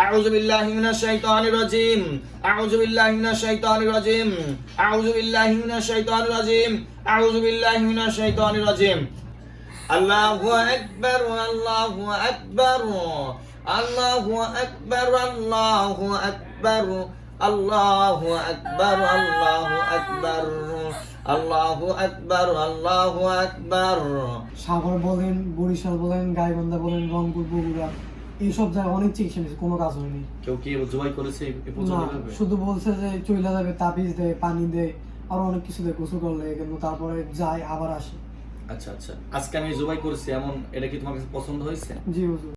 أعوذ بالله من الشيطان الرجيم أعوذ بالله من الشيطان الرجيم أعوذ بالله من الشيطان الرجيم أعوذ بالله من الشيطان الرجيم الله أكبر الله أكبر الله أكبر الله أكبر الله أكبر الله أكبر আল্লাহু আকবার আল্লাহু আকবার সাগর বলেন বরিশাল বলেন গাইবান্ধা বলেন রংপুর বগুড়া এইসব জায়গায় অনেক চিকিৎসা নিয়েছে কোনো কাজ হয়নি। কেউ কি জবাই করেছে না শুধু বলছে যে চইলা যাবে তাবিজ দেয় পানি দেয় আরও অনেক কিছু দেয় গোসল করলে কিন্তু তারপরে যায় আবার আসে। আচ্ছা আচ্ছা। আজকে আমি জবাই করেছি এমন এটা কি তোমার কাছে পছন্দ হয়েছে? জি হুজুর।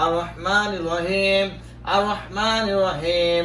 আর রহমান রহিম আর রহমান রহিম।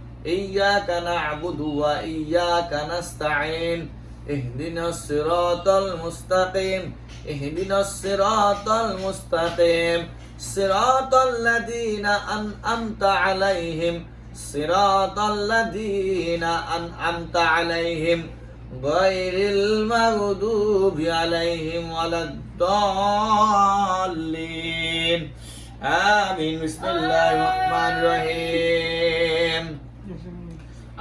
إياك نعبد وإياك نستعين اهدنا الصراط المستقيم اهدنا الصراط المستقيم صراط الذين أنعمت عليهم صراط الذين أنعمت عليهم غير المغضوب عليهم ولا الضالين آمين بسم الله الرحمن الرحيم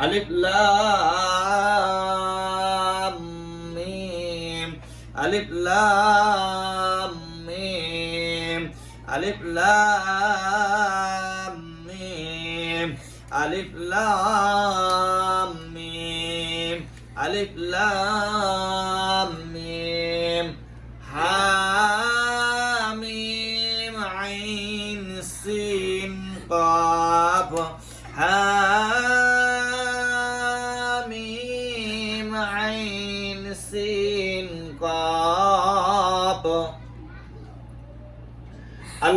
ألف لام ميم. ألف لام ميم. ألف لام ميم. ألف لام ميم. ألف لام ميم. حاميم عين سين قاف حاميم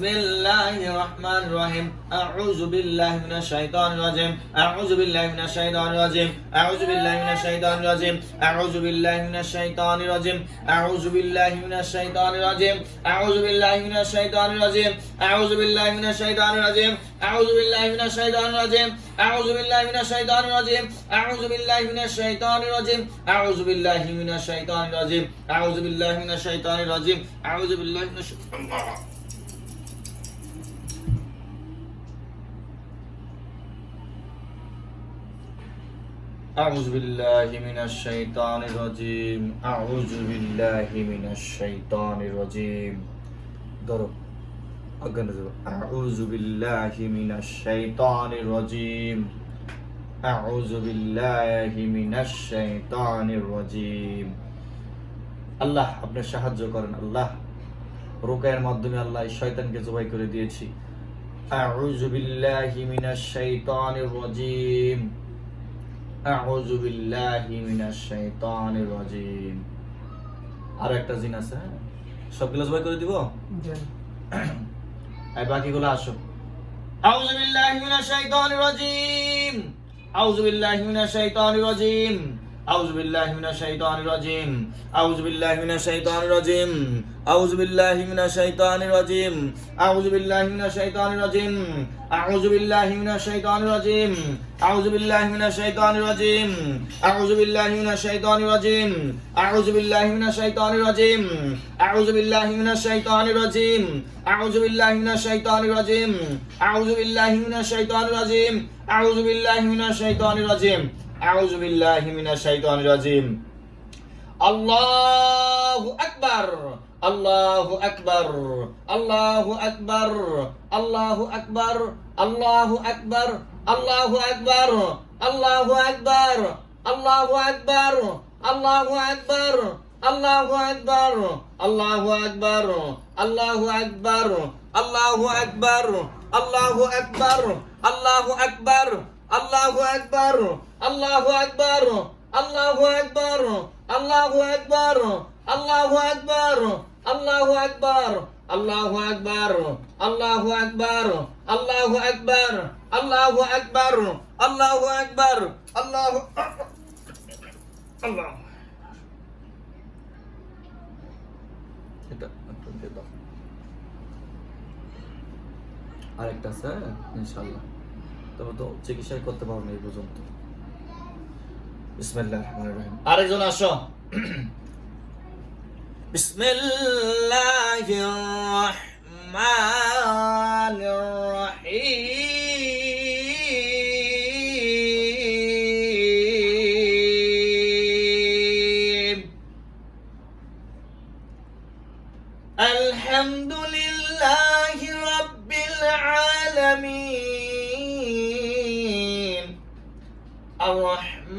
بسم الله الرحمن الرحيم أعوذ بالله من الشيطان الرجيم أعوذ بالله من الشيطان الرجيم أعوذ بالله من الشيطان الرجيم أعوذ بالله من الشيطان الرجيم أعوذ بالله من الشيطان الرجيم أعوذ بالله من الشيطان الرجيم أعوذ بالله من الشيطان الرجيم أعوذ بالله من الشيطان الرجيم أعوذ بالله من الشيطان الرجيم أعوذ بالله من الشيطان الرجيم أعوذ بالله من الشيطان الرجيم أعوذ بالله من الشيطان الرجيم أعوذ بالله من الشيطان أعوذ بالله من الشيطان الرجيم أعوذ بالله من الشيطان الرجيم ضرب أقل أعوذ بالله من الشيطان الرجيم أعوذ بالله من الشيطان الرجيم আল্লাহ আপনি সাহায্য করেন আল্লাহ রোকায়ের মাধ্যমে আল্লাহ এই শয়তানকে জবাই করে দিয়েছি আউযু বিল্লাহি মিনাশ শাইতানির রাজীম আউযু বিল্লাহি মিনাশ শাইতানির রাজিম। আর একটা জিন আছে সব সবগুলো জবাই করে দিব? আর বাকিগুলো আসো। আউযু বিল্লাহি মিনাশ শাইতানির রাজিম। আউযু বিল্লাহি মিনাশ শাইতানির রাজিম। আউযু বিল্লাহি মিনাশ শাইতানির রাজিম আউযু বিল্লাহি মিনাশ শাইতানির রাজিম আউযু বিল্লাহি মিনাশ শাইতানির রাজিম আউযু বিল্লাহি মিনাশ শাইতানির রাজিম আউযু বিল্লাহি মিনাশ শাইতানির রাজিম আউযু বিল্লাহি মিনাশ শাইতানির রাজিম আউযু বিল্লাহি মিনাশ শাইতানির রাজিম আউযু বিল্লাহি মিনাশ শাইতানির রাজিম আউযু বিল্লাহি মিনাশ শাইতানির রাজিম আউযু বিল্লাহি মিনাশ শাইতানির রাজিম আউযু বিল্লাহি মিনাশ শাইতানির রাজিম আউযু বিল্লাহি মিনাশ শাইতানির রাজিম আউযু বিল্লাহি মিনাশ শাইতানির রাজিম আল্লাহু আকবার আল্লাহু আকবার আল্লাহু আকবার আল্লাহু আকবার আল্লাহু আকবার আল্লাহু আকবার আল্লাহু আকবার আল্লাহু আকবার আল্লাহু আকবার আল্লাহু আকবার আল্লাহু আকবার আল্লাহু আকবার আল্লাহু আকবার আল্লাহু আকবার আল্লাহু আকবার আল্লাহু আকবার আল্লাহু আকবার আল্লাহু আকবার আল্লাহু আকবার আল্লাহু আকবার আল্লাহু আকবার আল্লাহু আকবার আল্লাহু আকবার আল্লাহু আকবার আল্লাহু আকবার আল্লাহু আকবার আল্লাহু আল্লাহ। আরেকটা আছে হ্যাঁ? ইনশাল্লাহ তবে তো চিকিৎসাই করতে পারব না এই পর্যন্ত بسم الله الرحمن الرحيم. أريزونا شو؟ بسم الله الرحمن الرحيم. الحمد لله رب العالمين.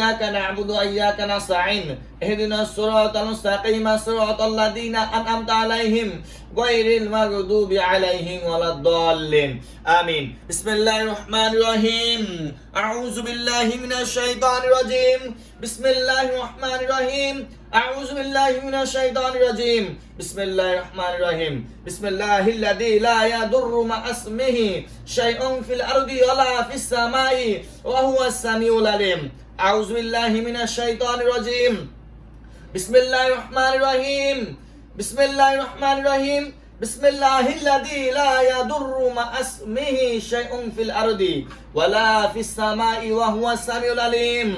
إياك نعبد وإياك نستعين اهدنا الصراط المستقيم صراط الذين أنعمت عليهم غير المغضوب عليهم ولا الضالين. آمين. بسم الله الرحمن الرحيم. أعوذ بالله من الشيطان الرجيم. بسم الله الرحمن الرحيم. أعوذ بالله من الشيطان الرجيم. بسم الله الرحمن الرحيم. بسم الله الذي لا يضر مع اسمه شيء في الأرض ولا في السماء وهو السميع العليم. আউযুবিল্লাহি মিনাশ শাইতানির রাজিম। বিসমিল্লাহির রহমানির রহিম। বিসমিল্লাহির রহমানির রহিম। বিসমিল্লাহিল্লাযী লা ইয়াদুররু মা আসমিহি শাইউন ফিল আরদি ওয়ালা ফিস সামাই ওয়া হুয়া সামিউল আলিম।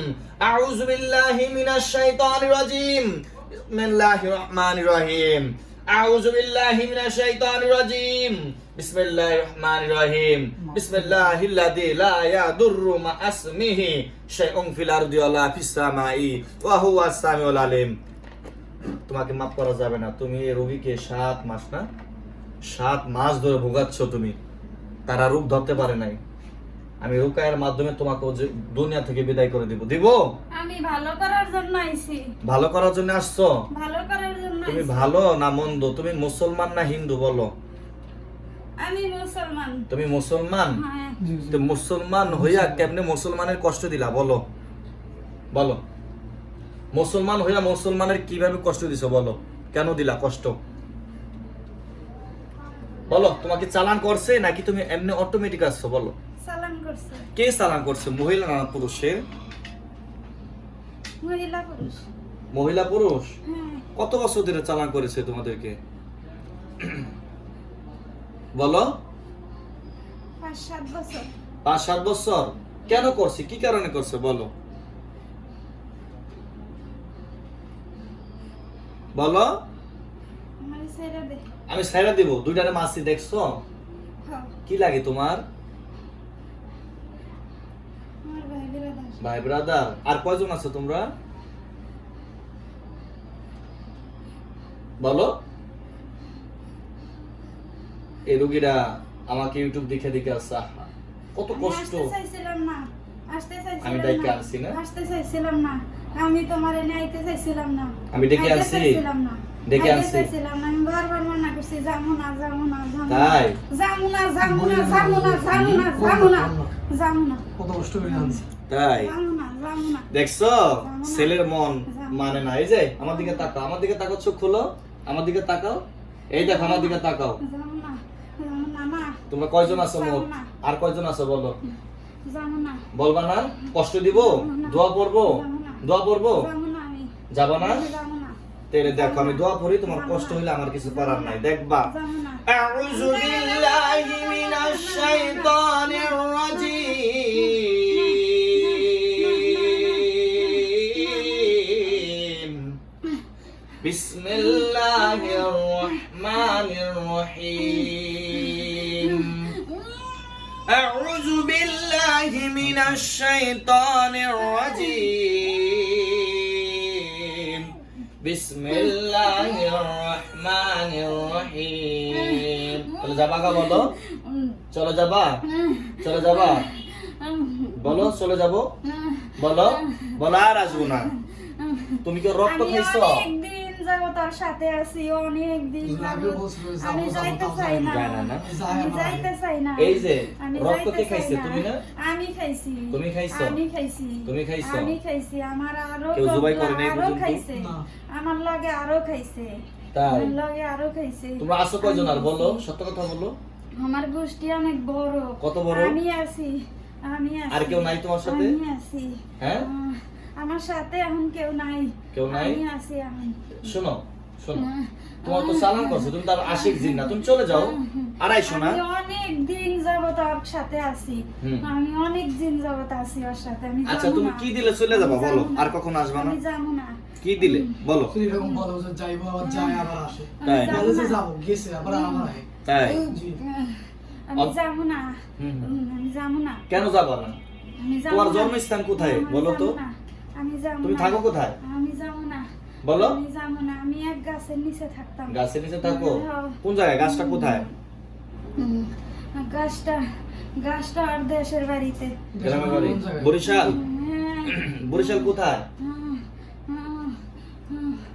আউযু বিল্লাহি মিনাশ শাইতানির রাজিম। বিসমিল্লাহির রহমানির রহিম। الرجيم بسم الله الرحمن الرحيم أعوذ بالله من الشيطان الرجيم بسم الله الرحمن الرحيم بسم الله الذي لا يضر مع اسمه شيء في الأرض ولا في السماء وهو السميع العليم তোমাকে মাফ করা যাবে না তুমি এই রোগীকে সাত মাস না সাত মাস ধরে ভোগাচ্ছ তুমি তারা রূপ ধরতে পারে নাই আমি রুকায়ের মাধ্যমে তোমাকে যে- দুনিয়া থেকে বিদায় করে দিব। দিব? আমি ভালো করার জন্য আইছি। ভালো করার জন্য আসছো? ভালো করার জন্য তুমি ভালো না মন্দ? তুমি মুসলমান না হিন্দু বলো? আমি মুসলমান। তুমি মুসলমান? হ্যাঁ। তো মুসলমান হইয়া কেমনে মুসলমানের কষ্ট দিলা? বলো। বলো। মুসলমান হইয়া মুসলমানের কীভাবে কষ্ট দিছো বলো? কেন দিলা কষ্ট? বলো তোমাকে চালান করছে নাকি তুমি এমনি অটোমেটিক আসছো? বলো। সালাম করছে। কে চালান করছে? মহিলা না পুরুষের মহিলা পুরুষ। মহিলা পুরুষ? হ্যাঁ। কত বছর ধরে চালান করেছে তোমাদেরকে? বলো। পাঁচ সাত বছর। পাঁচ সাত বছর? কেন করছে? কি কারণে করছে? বলো। বলো। আমি সাইরা দিব। দুইটারে মাসি দেখছ? হ্যাঁ। কি লাগে তোমার আমার ভাই বিরাদার ভাই ব্রাদার আর কয়জন আছো তোমরা বলো এই রোগীরা আমাকে ইউটিউব দেখে দেখে আসছে কত কষ্ট আসতে চাইছিলাম না আসতে চাইছিলাম আমি ডাইকে আনছি না? আসতে চাইছিলাম না আমি তোমার এনে আইতে চাইছিলাম না আমি ডেকে আনছি? ডেকে আনছি আমি বারবার মানা করছি যাব না যাব না যাব তাই যাব না যাব না যাব না যাব না যাব না যাব না কত কষ্ট করে আনছি তাই? দেখছ? ছেলের মন মানে না। এই যে, আমার দিকে তাকাও, আমার দিকে তাকাও, চোখ খুলো। আমার দিকে তাকাও। এই দেখো, আমার দিকে তাকাও। তোমরা কয়জন আছো মোট? আর কয়জন আছো বলো? বলবা না? কষ্ট দিব? দোয়া পড়ব? দোয়া পড়ব? যাব না? তেরে দেখো, আমি দোয়া পড়ি, তোমার কষ্ট হইলে আমার কিছু করার নাই। দেখবা। না যাবা? চলো যাবা? বলো চলে যাব? বলো বলো আর আসব না। তুমি কি রক্ত আমি খাইছো? তার সাথে আছি আমি যাইতে চাই না। যায় না না? আমি যাইতে চাই না। এই যে রক্ত কে খাইছে? তুমি না? আমি খাইছি। তুমি খাইছো? আমি খাইছি। তুমি খাইছো? আমি খাইছি। আমার আরও কেউ জবাই করে নাই আরও খাইছে। আমার লগে আরও খাইছে। তাই? আমার লগে আরও খাইছে। তোমরা আসো কয়জন আর বলো সত্য কথা বলো। আমার গোষ্ঠী অনেক বড়। কত বড়? আমি আছি আমি আছি আর কেউ নাই তোমার সাথে? আমি আছি। হ্যাঁ? আমার সাথে এখন কেউ নাই। কেউ নাই? আমি আছি এখন। শোনো শোনো। তোমার তো সালাম করছে তুমি তার আশিক জিন না তুমি চলে যাও আড়াইশো না? আমি অনেক দিন যাবত ওর সাথে আছি। আমি অনেক দিন যাবত আছি ওর সাথে আমি আচ্ছা তুমি কি দিলে চলে যাবা বলো? আর কখন আসবা না? আমি যাব না। কি দিলে? বলো। এরকম বলো যে যাইবো আবার যায় আবার আসে। তাই যাব না। যাব গেছে আবার আমার আয় তাই? আমি অব- না। হুম, হুম। হুম, আমি যাব না। কেন যাবা না? তোমার জন্মস্থান কোথায়? বলো তো। আমি যাব তুমি থাকো কোথায়? আমি যাব না। বলো। আমি যাব না। আমি এক গাছের নিচে থাকতাম। গাছের নিচে থাকো। কোন জায়গায়? গাছটা কোথায়? গাছটা গাছটা আর দেশের বাড়িতে? বরিশাল? হ্যাঁ, বরিশাল কোথায়?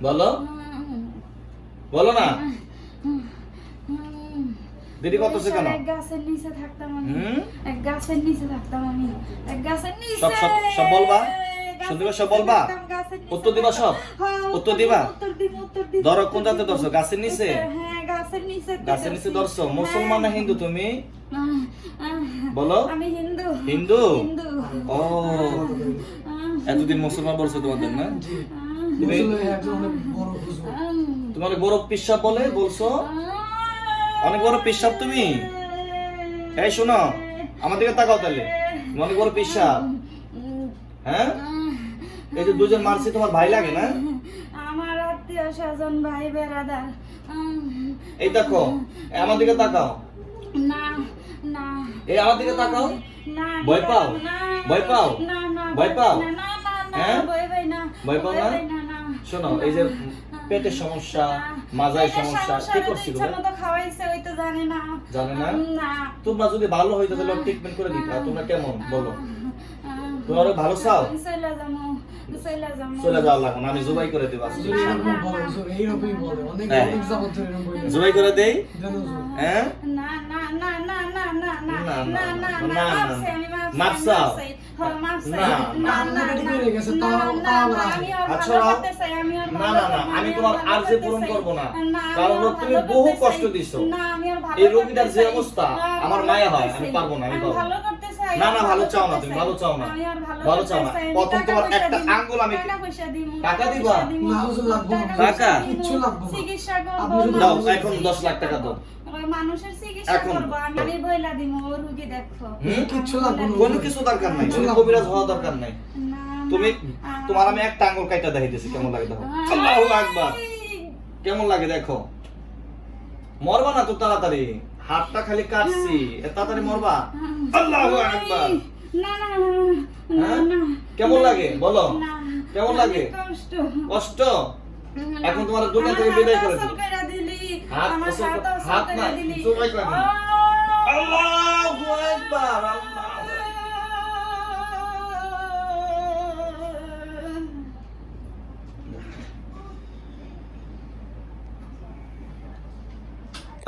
বলো। বলো না। দেরি করতেছে কেন? এক গাছের নিচে থাকতাম আমি। এক গাছের নিচে থাকতাম আমি। এক গাছের নিচে। সব সব বলবা? শুনতে সব বলবা? উত্তর দিবা সব? হ্যাঁ, উত্তর দিবা? ধরো কোন জাতে ধরছো? গাছের নিচে? হ্যাঁ, গাছের নিচে ধরছো। মুসলমান না হিন্দু তুমি? বলো। আমি হিন্দু। হিন্দু? ও। এতদিন মুসলমান বলছো তোমাদের না? তুমি তোমার গৌরব পিসা বলে বলছো? অনেক বড় পিসাব তুমি? এই শোনো আমার দিকে তাকাও তাহলে। অনেক বড় উম, হ্যাঁ? এই যে দুজন মারছি তোমার ভাই লাগে না? আমার আত্মীয় স্বজন ভাই বেড়াদার। এই দেখো আমার দিকে তাকাও। না না। এই আমার দিকে তাকাও। না ভয় পাও? না, ভয় পাও? না না ভয় পাও? না না না না হ্যাঁ? ভয় পাই না ভয় পাও না। শোনো এই যে পেটের সমস্যা মাজায় সমস্যা কি করছিল খাওয়াইছে ওই তো জানে না জানে না? তোমরা যদি ভালো হইতো তাহলে ট্রিটমেন্ট করে দিতা তোমরা কেমন বলো আহ, তোমরা আরও ভালো চাও আমি চলে যাওয়ার লাগো না আমি জবাই করে দেবো হ্যাঁ। জবাই করে দেই? হ্যাঁ না না না না না না না না, না না, না না, না না, আমার মায়া হয় আমি পারব না না ভালো চাও না ভালো চাও না ভালো চাও না প্রথম তোমার একটা আঙ্গুল আমি টাকা দিবা টাকা কিছু লাগবে এখন দশ লাখ টাকা দাও ওই মানুষের চিকিৎসা এখন। আমি আমি বইলা দিব ও দেখো। হুম? লাগবে কোনো কিছু দরকার নাই তুমি কবিরাজ হওয়া দরকার নাই। তুমি তোমার আমি একটা আঙ্গুল কাইটা দেখাইতেছি কেমন লাগে দেখো। আহ, আল্লাহু আকবার। কেমন লাগে দেখো। মরবা না তো তাড়াতাড়ি হাতটা খালি কাটছি তাড়াতাড়ি মরবা। আল্লাহু আকবার। না না না, না হ্যাঁ? কেমন লাগে? বলো। কেমন লাগে? কষ্ট। এখন তোমার দুনিয়া থেকে বিদায় করে অসল আমার না, দিলি! আল্লাহু আকবার আল্লাহু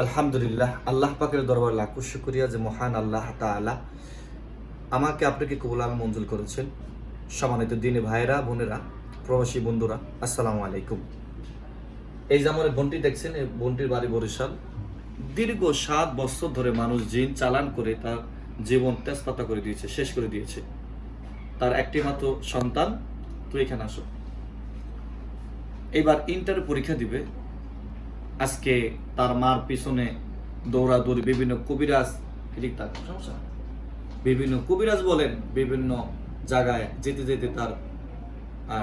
আলহামদুলিল্লাহ আল্লাহ পাকের দরবার লাখ শুক্রিয়া যে মহান আল্লাহ তাআলা আমাকে আপনাকে কবুলাল মঞ্জুর করেছেন। সম্মানিত দিনে ভাইরা বোনেরা প্রবাসী বন্ধুরা আসসালামু আলাইকুম। এই যে আমার বোনটি দেখছেন, এই বোনটির বাড়ি বরিশাল। দীর্ঘ সাত বছর ধরে মানুষ জিন চালান করে তার জীবন তেজপাতা করে দিয়েছে, শেষ করে দিয়েছে। তার একটি মাত্র সন্তান, তুই এখানে আসো। এবার ইন্টার পরীক্ষা দিবে। আজকে তার মার পিছনে দৌড়াদৌড়ি, বিভিন্ন কবিরাজ সমস্যা? বিভিন্ন কবিরাজ বলেন, বিভিন্ন জায়গায় যেতে যেতে তার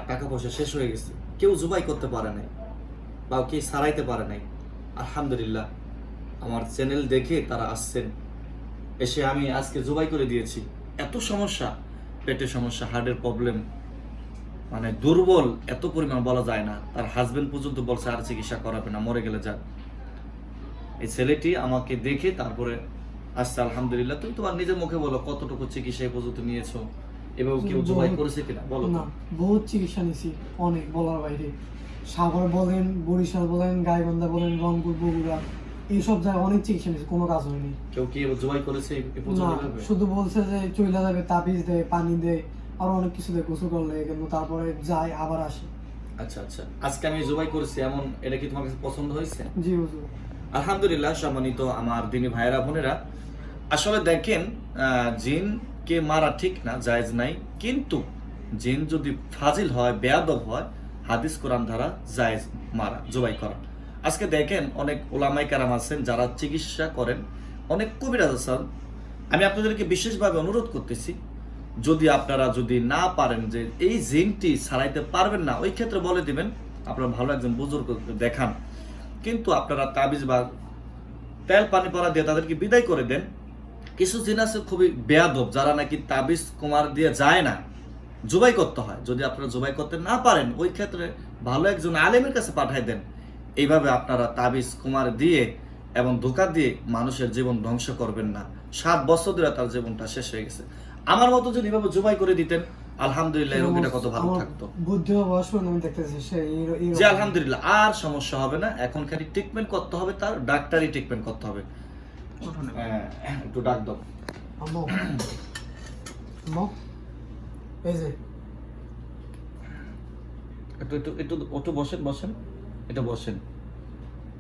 টাকা পয়সা শেষ হয়ে গেছে। কেউ জুবাই করতে পারে নাই। বা কেউ সারাইতে পারে নাই। আলহামদুলিল্লাহ আমার চ্যানেল দেখে তারা আসছেন। এসে আমি আজকে জুবাই করে দিয়েছি। এত সমস্যা পেটের সমস্যা হার্টের প্রবলেম মানে দুর্বল এত পরিমাণ বলা যায় না। তার হাজবেন্ড পর্যন্ত বলছে আর চিকিৎসা করাবে না মরে গেলে যাক এই ছেলেটি আমাকে দেখে তারপরে আসছে আলহামদুলিল্লাহ তুমি তোমার নিজের মুখে বলো কতটুকু চিকিৎসা এই পর্যন্ত নিয়েছো? এবং কেউ জবাই করেছে কিনা? বলো না বহুত চিকিৎসা নিছি অনেক বলার বাইরে। সাভার বলেন বরিশাল বলেন গাইবান্ধা বলেন রংপুর বগুড়া এইসব জায়গায় অনেক চিকিৎসা নিছি কোনো কাজ হয়নি। কেউ কি জবাই করেছে না শুধু বলছে যে চইলা যাবে তাবিজ দেয় পানি দেয় আর অনেক কিছু দেয় গোসল করলে কিন্তু তারপরে যায় আবার আসে। আচ্ছা আচ্ছা। আজকে আমি জবাই করেছি এমন এটা কি তোমার কাছে পছন্দ হয়েছে? জি হুজুর। আলহামদুলিল্লাহ সম্মানিত আমার দিনী ভাইয়েরা বোনেরা আসলে দেখেন আহ, জিনকে মারা ঠিক না জায়েজ নাই কিন্তু জিন যদি ফাজিল হয় বেয়াদব হয় হাদিস কোরআন ধারা জায়েজ মারা, জবাই করা। আজকে দেখেন অনেক ওলামাই কারাম আছেন যারা চিকিৎসা করেন। অনেক কবিরাজ আছেন। আমি আপনাদেরকে বিশেষভাবে অনুরোধ করতেছি, যদি আপনারা যদি না পারেন যে এই জিনটি ছাড়াইতে পারবেন না, ওই ক্ষেত্রে বলে দিবেন, আপনারা ভালো একজন বুজুর্গ দেখান। কিন্তু আপনারা তাবিজ বা তেল, পানি পরা দিয়ে তাদেরকে বিদায় করে দেন। কিছু জিন আছে খুবই বেয়াদব, যারা নাকি তাবিজ কুমার দিয়ে যায় না। জবাই করতে হয়। যদি আপনারা জবাই করতে না পারেন ওই ক্ষেত্রে ভালো একজন আলেমের কাছে পাঠাই দেন। এইভাবে আপনারা তাবিজ কুমার দিয়ে এবং ধোকা দিয়ে মানুষের জীবন ধ্বংস করবেন না। সাত বছর ধরে তার জীবনটা শেষ হয়ে গেছে। আমার মতো যদি এভাবে জবাই করে দিতেন আলহামদুলিল্লাহ রোগীটা কত ভালো থাকতো। বুদ্ধি আমি দেখতেছি যে আলহামদুলিল্লাহ আর সমস্যা হবে না। এখন খালি ট্রিটমেন্ট করতে হবে তার ডাক্তারি ট্রিটমেন্ট করতে হবে। হ্যাঁ, একটু ডাক দাও। আম্মু। আম্মু। এই যে। একটু একটু একটু একটু বসেন বসেন। এটা বসেন।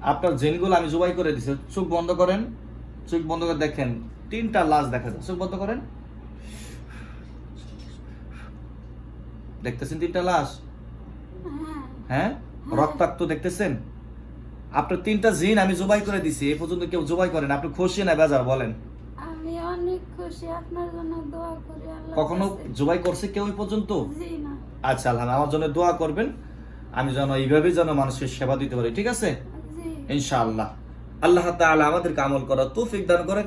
আপনার জেনগুলো আমি জবাই করে দিছি। চোখ বন্ধ করেন। চোখ বন্ধ করে দেখেন, তিনটা লাশ দেখা যায়। চোখ বন্ধ করেন। দেখতেছেন তিনটা লাশ? হ্যাঁ? রক্তাক্ত দেখতেছেন? আপনার তিনটা জিন আমি জবাই করে দিছি। এ পর্যন্ত কেউ জবাই করেন আপনি খুশি না বেজার? বলেন। অনেক আপনার জন্য দোয়া করি আল্লাহ কখনো জবাই করছে কেউ এই পর্যন্ত? জি না। আচ্ছা আল্লাহ আমার জন্য দোয়া করবেন। আমি যেন এইভাবে যেন মানুষের সেবা দিতে পারি ঠিক আছে? ইনশাআল্লাহ। আল্লাহ তাআলা আমাদেরকে আমল করার তৌফিক দান করে।